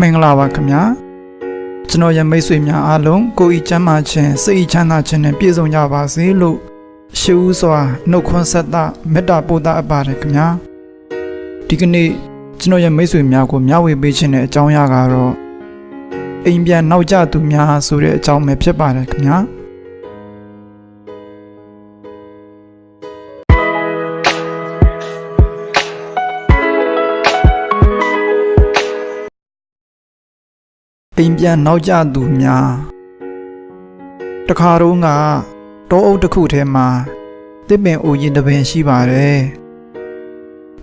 မင်္ဂလာပါခင်ဗျာကျွန်တော်ရဲ့မိတ်ဆွေများအားလုံးကိုယ်ဤချမ်းသာခြင်းစိတ်ဤချမ်းသာခြင်းနဲ့ပြည့်စုံကြပါစေလို့ရှိဦးစွာနှုတ်ခွန်းဆက်တာမေတ္တာပို့တာအပ်ပါတယ်ခင်ဗျာဒီကနေ့ကျွန်တော်ရဲ့မိတ်ဆွေများကိုမျှဝေပေးခြင်းတဲ့အကြောင်းအရာကတော့အိမ်ပြန်နောက်ကျသူများဆိုတဲ့အကြောင်းပဲဖြစ်ပါတယ်ခင်ဗျာ အိမ်ပြန်နောက်ကျသူများတခါတော့ကတောအုပ်တစ်ခုထဲမှာတစ်ပင်အိုရင်တစ်ပင်ရှိပါတယ်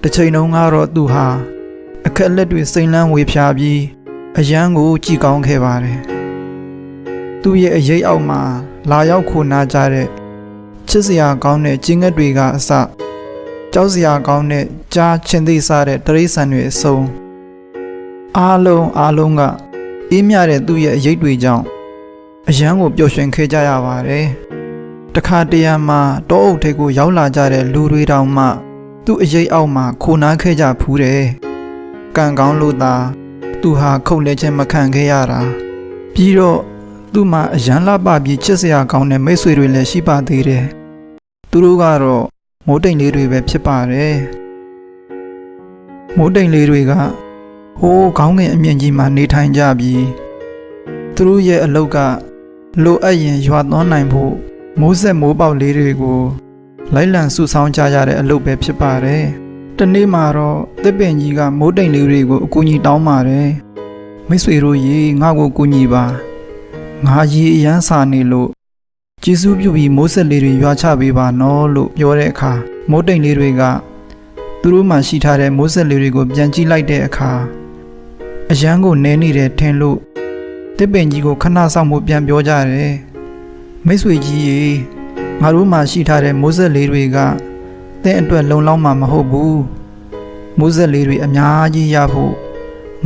တစ်ချိန်လုံးကတော့သူဟာအခက်လက်တွေစိမ့်လန်းဝေဖြာပြီးအရန်ကိုကြည်ကောင်းခဲ့ပါတယ်သူ့ရဲ့အရေးအောက်မှာလာရောက်ခိုနာကြတဲ့ချစ်စရာကောင်းတဲ့ကျင်းငက်တွေကအစကြောက်စရာကောင်းတဲ့ကြားချင်းသိစားတဲ့တရိษံတွေအစုံအားလုံးအားလုံးက အေးမြတဲ့သူ့ရဲ့အရေးတွေကြောင့်အရန်ကိုပျော်ရွှင်ခဲ့ကြရပါတယ်။တခါတရံမှာတောအုပ်ထိပ်ကိုရောက်လာကြတဲ့လူတွေတောင်မှ သူ့အရေးအောက်မှာခိုနားခဲ့ကြဖူးတယ်။ကံကောင်းလို့သာသူဟာခုတ်လဲခြင်းမခံခဲ့ရတာ။ပြီးတော့သူ့မှာအရန်လှပပြီးချစ်စရာကောင်းတဲ့မိတ်ဆွေတွေလည်းရှိပါသေးတယ်။သူတို့ကတော့မိုးတိမ်လေးတွေပဲဖြစ်ပါတယ်။မိုးတိမ်လေးတွေက ဟိုးခေါင်းငင်အမြင့်ကြီးမှာနေထိုင်ကြပြီးသူတို့ရဲ့အလုတ်ကလိုအပ်ရင်ရွာသွန်းနိုင်ဖို့မိုးဆက်မိုးပေါက်လေးတွေကိုလိုက်လံစုဆောင်းကြရတဲ့အလုပ်ပဲဖြစ်ပါတယ်။တနေ့မှာတော့တစ်ပင်ကြီးကမိုးတိမ်လေးတွေကိုအကူအညီတောင်းပါတယ်။မိတ်ဆွေတို့ရေငါ့ကိုကူညီပါ။ငါရေအရန်စာနေလို့ကျေးဇူးပြုပြီးမိုးဆက်လေးတွေရွာချပေးပါနော်လို့ပြောတဲ့အခါမိုးတိမ်လေးတွေကသူတို့မှရှိထားတဲ့မိုးဆက်လေးတွေကိုပြန်ကြည့်လိုက်တဲ့အခါ အရန်ကိုနဲနေတယ်ထင်လို့တစ်ပင်ကြီးကိုခဏဆောင်မှုပြန်ပြောကြတယ်မိတ်ဆွေကြီးရေငါတို့မှရှိထားတဲ့မိုးဆက်လေးတွေကတဲ့အတွက်လုံလောက်မှာမဟုတ်ဘူးမိုးဆက်လေးတွေအများကြီးရဖို့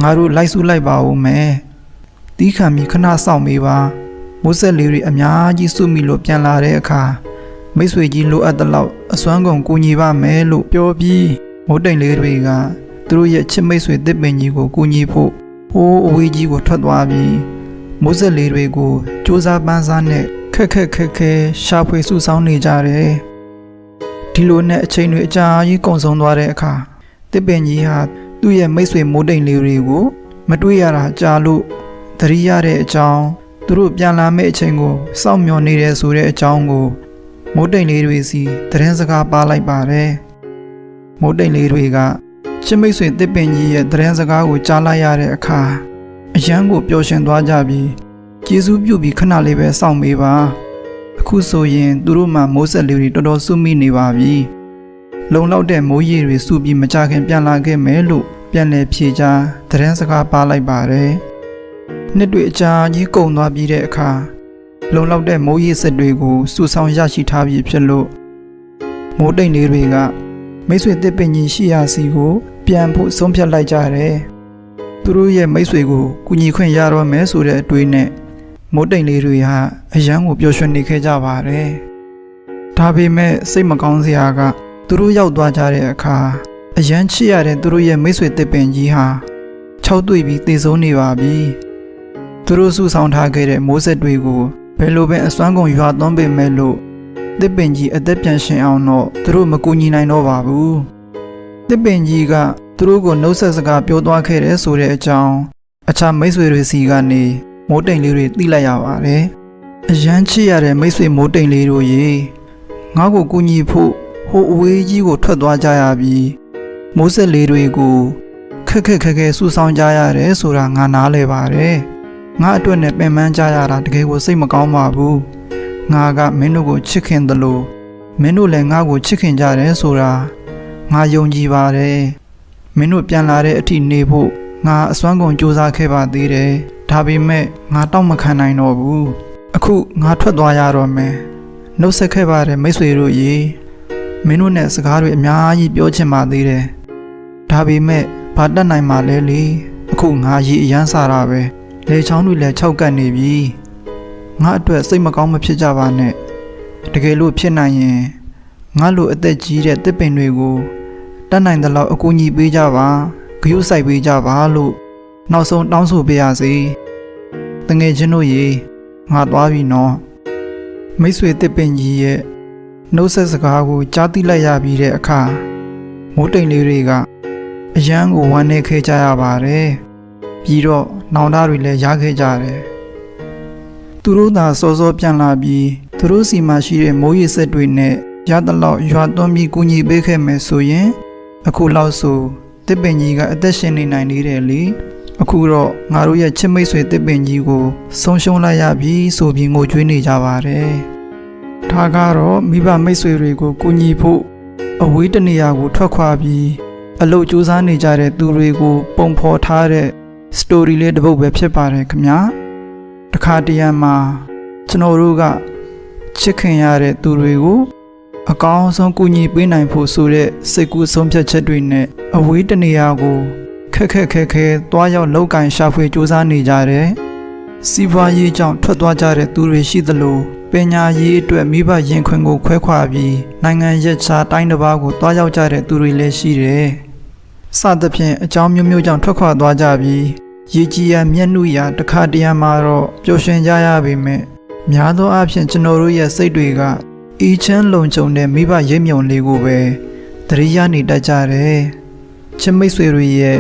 ငါတို့လိုက်စုလိုက်ပါဦးမယ်တီးခံပြီးခဏဆောင်မေးပါမိုးဆက်လေးတွေအများကြီးစုမိလို့ပြန်လာတဲ့အခါမိတ်ဆွေကြီးလိုအပ်တဲ့လောက်အစွမ်းကုန်ကူညီပါမယ်လို့ပြောပြီးမိုးတိမ်လေးတွေက သူတို့ရဲ့ချစ်မိတ်ဆွေတစ်ပင်ကြီးကိုကူညီဖို့ဟိုးအဝေးကြီးကိုထွက်သွားပြီးမိုးဆက်လေးတွေကိုစူးစမ်းပန်းစားနဲ့ခက်ခက်ခက်ခဲရှာဖွေစုဆောင်းနေကြတယ်ဒီလိုနဲ့အချိန်တွေအကြာကြီးကုန်ဆုံးသွားတဲ့အခါတစ်ပင်ကြီးဟာသူ့ရဲ့မိတ်ဆွေမိုးတိမ်လေးတွေကို မတွေ့ရတာကြာလို့သတိရတဲ့အကြောင်းသူတို့ပြန်လာမယ့်အချိန်ကိုစောင့်မျှော်နေတယ်ဆိုတဲ့အကြောင်းကိုမိုးတိမ်လေးတွေစီသတင်းစကားပါလိုက်ပါတယ်မိုးတိမ်လေးတွေက ချစ်မိတ်ဆွေတစ်ပင်ကြီးရဲ့သတင်းစကားကိုကြားလိုက်ရတဲ့အခါအရန်ကိုပျော်ရွှင်သွားကြပြီးကျေးဇူးပြုပြီးခဏလေးပဲစောင့်မေးပါအခုဆိုရင်သူတို့မှမိုးဆက်လေးတွေတော်တော်စုမိနေပါပြီလုံလောက်တဲ့မိုးရေတွေစုပြီးမကြခင်ပြန်လာခဲ့မယ်လို့ပြန်လည်ဖြေချသတင်းစကားပါလိုက်ပါတယ်နှစ်တွေအကြာကြီးကုန်သွားပြီးတဲ့အခါလုံလောက်တဲ့မိုးရေစက်တွေကိုစုဆောင်းရရှိထားပြီးဖြစ်လို့မိုးတိမ်လေးတွေကမိတ်ဆွေတစ်ပင်ကြီးရှိရာစီကို ပြန်ဖို့ဆုံးဖြတ်လိုက်ကြတယ်။သူတို့ရဲ့မိတ်ဆွေကိုကူညီခွင့်ရတော့မယ်ဆိုတဲ့အတွေးနဲ့မိုးတိမ်လေးတွေဟာအရန်ကိုပျော်ရွှင်နေခဲ့ကြပါတယ်။ဒါပေမဲ့စိတ်မကောင်းစရာကသူတို့ရောက်သွားကြတဲ့အခါအရန်ချစ်ရတဲ့သူတို့ရဲ့မိတ်ဆွေတစ်ပင်ကြီးဟာခြောက်သွေ့ပြီးတည်ဆုံးနေပါပြီ။သူတို့စုဆောင်ထားခဲ့တဲ့မိုးဆက်တွေကိုဘယ်လိုပဲအစွမ်းကုန်ရွာသွန်းပေမဲ့လို့တစ်ပင်ကြီးအသက်ပြန်ရှင်အောင်တော့သူတို့မကူညီနိုင်တော့ပါဘူး တစ်ပင်ကြီးကသူတို့ကိုနှုတ်ဆက်စကားပြောသွားခဲ့တယ်ဆိုတဲ့အကြောင်းအခြားမိတ်ဆွေတွေစီကနေမိုးတိမ်လေးတွေသိလိုက်ရပါတယ်အရန်ချစ်ရတဲ့မိတ်ဆွေမိုးတိမ်လေးတို့ရေငါ့ကိုကူညီဖို့ဟိုအဝေးကြီးကိုထွက်သွားကြရပြီးမိုးဆက်လေးတွေကိုခက်ခက်ခက်ခဲဆူဆောင်းကြရတယ်ဆိုတာငါနားလဲပါတယ်ငါအတွက်နဲ့ပင်ပန်းကြရတာတကယ်ကိုစိတ်မကောင်းပါဘူးငါကမင်းတို့ကိုချစ်ခင်တယ်လို့မင်းတို့လည်းငါ့ကိုချစ်ခင်ကြတယ်ဆိုတာ ငါယုံကြည်ပါတယ်မင်းတို့ပြန်လာတဲ့အထိနေဖို့ငါအစွမ်းကုန်စူးစမ်းခဲ့ပါသေးတယ်ဒါပေမဲ့ငါတောက်မခံနိုင်တော့ဘူးအခုငါထွက်သွားရတော့မယ်နှုတ်ဆက်ခဲ့ပါတယ်မိတ်ဆွေတို့ရေမင်းတို့နဲ့စကားတွေအများကြီးပြောချင်ပါသေးတယ်ဒါပေမဲ့ဘာတတ်နိုင်မှလဲလေအခုငါရေအရမ်းစားတာပဲလေချောင်းတွေလည်းခြောက်ကပ်နေပြီငါအတွက်စိတ်မကောင်းမဖြစ်ကြပါနဲ့တကယ်လို့ဖြစ်နိုင်ရင် ငါလိုအသက်ကြီးတဲ့တစ်ပင်တွေကိုတတ်နိုင်သလောက်အကူအညီပေးကြပါဂရုစိုက်ပေးကြပါလို့နောက်ဆုံးတောင်းဆိုပေးရစီတငယ်ချင်းတို့ရေငါသွားပြီနော်မိတ်ဆွေတစ်ပင်ကြီးရဲ့နှုတ်ဆက်စကားကိုကြားသိလိုက်ရပြီးတဲ့အခါမိုးတိမ်လေးတွေကအယမ်းကိုဝမ်းနေခဲ့ကြရပါတယ်ပြီးတော့နောင်တတွေလည်းရခဲ့ကြတယ်သူတို့သာစောစောပြန်လာပြီးသူတို့စီမှာရှိတဲ့မိုးရေစက်တွေနဲ့ ရသလောက်ရွာသွန်းပြီးကူညီပေးခဲ့မယ်ဆိုရင်အခုလောက်ဆိုတစ်ပင်ကြီးကအသက်ရှင်နေနိုင်နေတယ်လေအခုတော့ငါတို့ရဲ့ချစ်မိတ်ဆွေတစ်ပင်ကြီးကိုဆုံးရှုံးလိုက်ရပြီဆိုပြီးငိုကြွေးနေကြပါတယ်ဒါကတော့မိဘမိတ်ဆွေတွေကိုကူညီဖို့အဝေးတနေရာကိုထွက်ခွာပြီးအလုပ်ကြိုးစားနေကြတဲ့သူတွေကို ပုံဖော်ထားတဲ့ story လေးတစ်ပုဒ်ပဲဖြစ်ပါတယ်ခင်ဗျာတခါတရံမှာကျွန်တော်တို့ကချစ်ခင်ရတဲ့သူတွေကို အကောင်းဆုံးကူညီပေးနိုင်ဖို့ဆိုတဲ့စိတ်ကူးဆုံးဖြတ်ချက်တွေနဲ့အဝေးတနေရာကိုခက်ခက်ခဲခဲသွားရောက်လောက်ကင်ရှာဖွေစူးစမ်းနေကြတယ်။စီးပွားရေးကြောင့်ထွက်သွားကြတဲ့သူတွေရှိသလိုပညာရေးအတွက်မိဘရင်ခွင်ကိုခွဲခွာပြီးနိုင်ငံရက်ခြားတိုင်းတစ်ပါးကိုသွားရောက်ကြတဲ့သူတွေလည်းရှိတယ်။စသဖြင့်အကြောင်းမျိုးမျိုးကြောင့်ထွက်ခွာသွားကြပြီးရေကြီးရမျက်နှုရတခါတရံမှာတော့ပျော်ရွှင်ကြရပေမဲ့များသောအားဖြင့်ကျွန်တော်တို့ရဲ့စိတ်တွေက အေးချမ်းလုံခြုံတဲ့မိဘရိပ်မြုံလေးကိုပဲသတိရနေတတ်ကြတယ်။ချစ်မိတ်ဆွေတွေရဲ့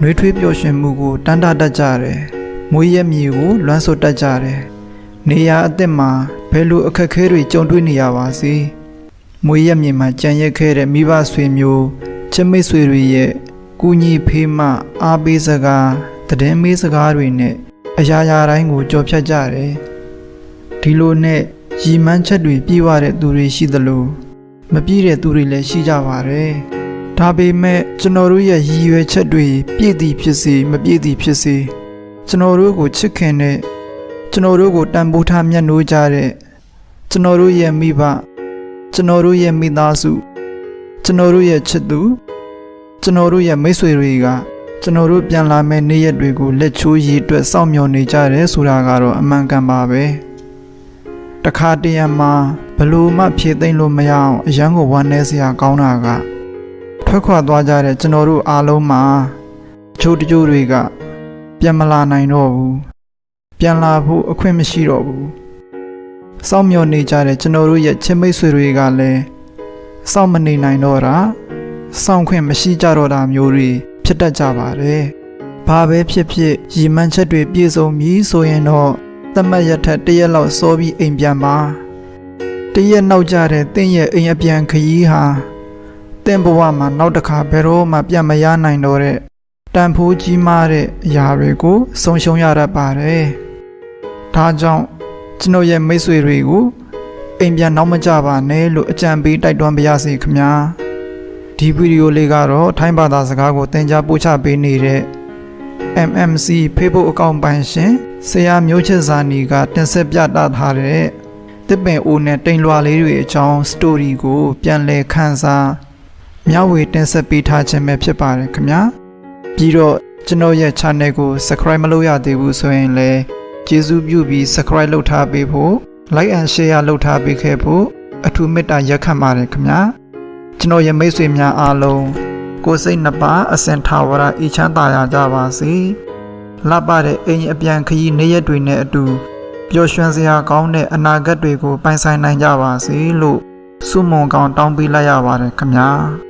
နှွေးထွေးပျော်ရွှင်မှုကိုတန်တာတတ်ကြတယ်။မွေးရက်မြေကိုလွမ်းဆွတ်တတ်ကြတယ်။နေရာအသစ်မှာဘယ်လိုအခက်အခဲတွေကြုံတွေ့နေရပါစေ။မွေးရက်မြေမှာကြံရက်ခဲ့တဲ့မိဘဆွေမျိုးချစ်မိတ်ဆွေတွေရဲ့ကူညီဖေးမအားပေးစကားတည်င်းမေးစကားတွေနဲ့အရာရာတိုင်းကိုကြော်ဖြတ်ကြတယ်။ဒီလိုနဲ့ ရည်မှန်းချက်တွေပြည့်ဝတဲ့သူတွေရှိသလိုမပြည့်တဲ့သူတွေလည်းရှိကြပါတယ်။ဒါပေမဲ့ကျွန်တော်တို့ရဲ့ရည်ရွယ်ချက်တွေပြည့်သည်ဖြစ်စေမပြည့်သည်ဖြစ်စေကျွန်တော်တို့ကိုချစ်ခင်တဲ့ကျွန်တော်တို့ကိုတန်ဖိုးထားမြတ်နိုးကြတဲ့ကျွန်တော်တို့ရဲ့မိဘကျွန်တော်တို့ရဲ့မိသားစုကျွန်တော်တို့ရဲ့ချစ်သူကျွန်တော်တို့ရဲ့မိတ်ဆွေတွေကကျွန်တော်တို့ပြန်လာမယ့်နေ့ရက်တွေကိုလက်ချိုးရည်အတွက်စောင့်မျှော်နေကြတယ်ဆိုတာကတော့အမှန်ကန်ပါပဲ။ တခါတရံမှာဘလို့မှဖြည့်သိမ့်လို့မရအောင်အရန်ကိုဝမ်းနေစရာကောင်းတာကထွက်ခွာသွားကြတဲ့ကျွန်တော်တို့အားလုံးမှာအချို့တချို့တွေကပြန်မလာနိုင်တော့ဘူးပြန်လာဖို့အခွင့်မရှိတော့ဘူးစောင့်မျှော်နေကြတဲ့ကျွန်တော်တို့ရဲ့ချစ်မိတ်ဆွေတွေကလည်းစောင့်မနေနိုင်တော့တာစောင့်ခွင့်မရှိကြတော့တာမျိုးတွေဖြစ်တတ်ကြပါတယ်ဘာပဲဖြစ်ဖြစ်ရည်မှန်းချက်တွေပြည့်စုံပြီဆိုရင်တော့ သတ်မှတ်ရထက်တစ်ရက်လောက်စောပြီးအိမ်ပြန်ပါတစ်ရက်နောက်ကြတဲ့တင့်ရဲ့အိမ်အပြန်ခရီးဟာတင့်ဘဝမှာနောက်တစ်ခါဘယ်တော့မှပြန်မရနိုင်တော့တဲ့တန်ဖိုးကြီးမားတဲ့အရာတွေကိုဆုံးရှုံးရတတ်ပါတယ်ဒါကြောင့်ကျွန်တော်ရဲ့မိတ်ဆွေတွေကိုအိမ်ပြန်နောက်မကြပါနဲ့လို့အကြံပေးတိုက်တွန်းပါရစေခင်ဗျာဒီဗီဒီယိုလေးကတော့ထိုင်းဘာသာစကားကိုသင်ကြားပို့ချပေးနေတဲ့ MMC Facebook အကောင့်ပိုင်ရှင် ဆရာမျိုးချစ်စာနီကတင်ဆက်ပြတာထားတဲ့တစ်ပင်အိုနဲ့တိမ်လွာလေးတွေအကြောင်း story ကို ပြန်လည်ခန်းစားမျှဝေတင်ဆက်ပေးထားခြင်းပဲဖြစ်ပါတယ်ခင်ဗျာပြီးတော့ကျွန်တော်ရဲ့ channel ကို subscribe မလုပ်ရသေးဘူးဆိုရင်လည်းကျေးဇူးပြုပြီး subscribe လုပ်ထားပေးဖို့ like and share လုပ်ထားပေးခဲ့ဖို့အထူးမေတ္တာရက်ခံပါတယ်ခင်ဗျာကျွန်တော်ရဲ့မိတ်ဆွေများအားလုံးကိုယ်စိတ်နှစ်ပါးအစင်ထာဝရအေးချမ်းသာရကြပါစေ။ လပ်ပါတဲ့အိမ်အပြန်ခရီးနေ့ရက်တွေနဲ့အတူပျော်ရွှင်စရာကောင်းတဲ့အနာဂတ်တွေကိုပိုင်ဆိုင်နိုင်ကြပါစေလို့ဆုမွန်ကောင်းတောင်းပေးလိုက်ရပါတယ်ခင်ဗျာ။